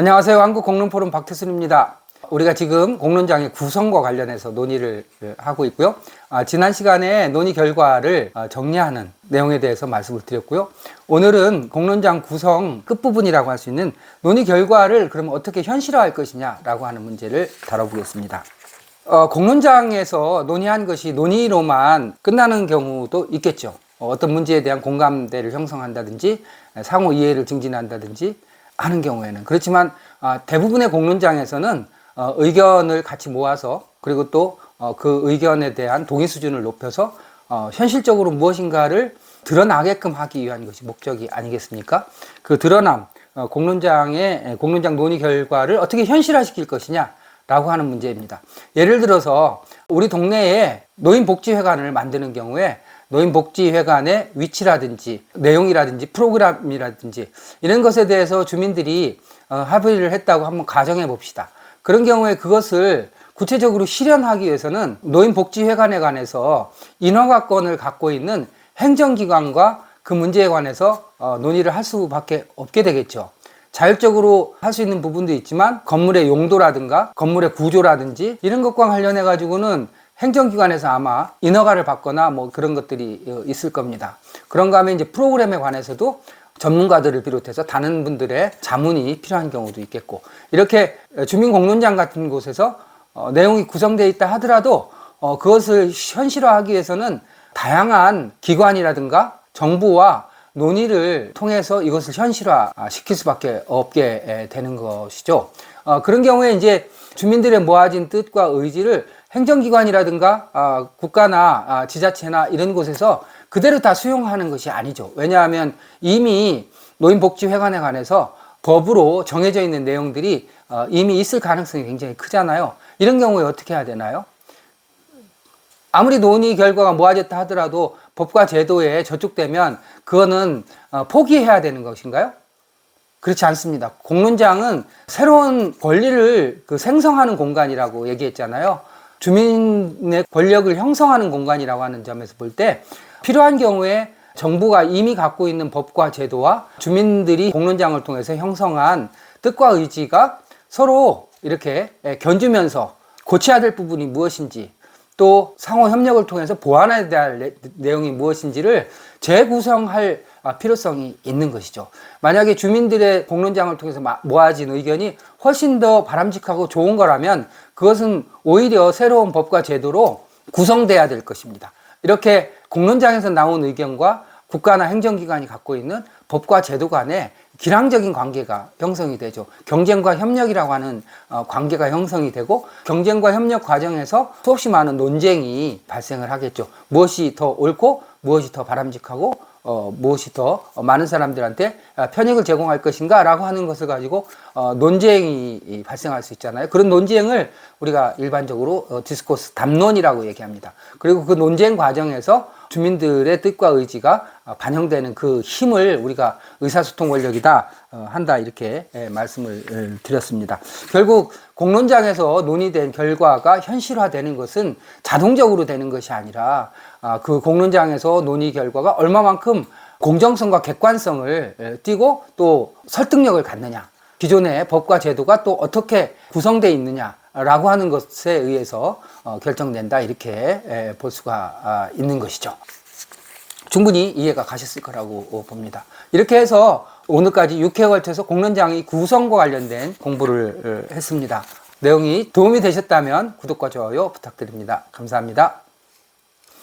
안녕하세요. 한국공론포럼 박태순입니다. 우리가 지금 공론장의 구성과 관련해서 논의를 하고 있고요. 아, 지난 시간에 논의 결과를 아, 정리하는 내용에 대해서 말씀을 드렸고요. 오늘은 공론장 구성 끝부분이라고 할 수 있는 논의 결과를 그러면 어떻게 현실화할 것이냐라고 하는 문제를 다뤄보겠습니다. 어, 공론장에서 논의한 것이 논의로만 끝나는 경우도 있겠죠. 어, 어떤 문제에 대한 공감대를 형성한다든지 상호 이해를 증진한다든지 하는 경우에는 그렇지만 아, 대부분의 공론장에서는 어, 의견을 같이 모아서 그리고 또그 의견에 대한 동의 수준을 높여서 어, 현실적으로 무엇인가를 드러나게끔 하기 위한 것이 목적이 아니겠습니까? 그 드러남 어, 공론장의 공론장 논의 결과를 어떻게 현실화시킬 것이냐 라고 하는 문제입니다. 예를 들어서 우리 동네에 노인복지회관을 만드는 경우에 노인복지회관의 위치라든지 내용이라든지 프로그램이라든지 이런 것에 대해서 주민들이 어, 합의를 했다고 한번 가정해 봅시다. 그런 경우에 그것을 구체적으로 실현하기 위해서는 노인복지회관에 관해서 인허가권을 갖고 있는 행정기관과 그 문제에 관해서 어, 논의를 할 수밖에 없게 되겠죠. 자율적으로 할 수 있는 부분도 있지만 건물의 용도라든가 건물의 구조라든지 이런 것과 관련해 가지고는 행정기관에서 아마 인허가를 받거나 뭐 그런 것들이 어, 있을 겁니다. 그런가 하면 이제 프로그램에 관해서도 전문가들을 비롯해서 다른 분들의 자문이 필요한 경우도 있겠고 이렇게 주민공론장 같은 곳에서 어, 내용이 구성되어 있다 하더라도 어, 그것을 현실화하기 위해서는 다양한 기관이라든가 정부와 논의를 통해서 이것을 현실화 시킬 수밖에 없게 되는 것이죠. 어, 그런 경우에 이제 주민들의 모아진 뜻과 의지를 행정기관이라든가 아, 국가나 아, 지자체나 이런 곳에서 그대로 다 수용하는 것이 아니죠. 왜냐하면 이미 노인복지회관에 관해서 법으로 정해져 있는 내용들이 어, 이미 있을 가능성이 굉장히 크잖아요. 이런 경우에 어떻게 해야 되나요? 아무리 논의 결과가 모아졌다 하더라도 법과 제도에 저촉되면 그거는 어, 포기해야 되는 것인가요? 그렇지 않습니다. 공론장은 새로운 권리를 그 생성하는 공간이라고 얘기했잖아요. 주민의 권력을 형성하는 공간이라고 하는 점에서 볼 때 필요한 경우에 정부가 이미 갖고 있는 법과 제도와 주민들이 공론장을 통해서 형성한 뜻과 의지가 서로 이렇게 견주면서 고쳐야 될 부분이 무엇인지 또 상호 협력을 통해서 보완해야 될 내용이 무엇인지를 재구성할 필요성이 있는 것이죠. 만약에 주민들의 공론장을 통해서 모아진 의견이 훨씬 더 바람직하고 좋은 거라면 그것은 오히려 새로운 법과 제도로 구성돼야 될 것입니다. 이렇게 공론장에서 나온 의견과 국가나 행정기관이 갖고 있는 법과 제도 간에 기량적인 관계가 형성이 되죠. 경쟁과 협력이라고 하는 어, 관계가 형성이 되고 경쟁과 협력 과정에서 수없이 많은 논쟁이 발생을 하겠죠. 무엇이 더 옳고 무엇이 더 바람직하고 어, 무엇이 더 많은 사람들한테 편익을 제공할 것인가 라고 하는 것을 가지고 어, 논쟁이 발생할 수 있잖아요. 그런 논쟁을 우리가 일반적으로 어, 디스코스 담론이라고 얘기합니다. 그리고 그 논쟁 과정에서 주민들의 뜻과 의지가 어, 반영되는 그 힘을 우리가 의사소통 권력이다 어, 한다 이렇게 예, 말씀을 드렸습니다. 결국 공론장에서 논의된 결과가 현실화되는 것은 자동적으로 되는 것이 아니라 아, 그 공론장에서 논의 결과가 얼마만큼 공정성과 객관성을 띠고 또 설득력을 갖느냐 기존의 법과 제도가 또 어떻게 구성되어 있느냐 라고 하는 것에 의해서 어, 결정된다 이렇게 볼 수가 아, 있는 것이죠. 충분히 이해가 가셨을 거라고 봅니다. 이렇게 해서 오늘까지 6회에 걸쳐서 공론장의 구성과 관련된 공부를 했습니다. 내용이 도움이 되셨다면 구독과 좋아요 부탁드립니다. 감사합니다.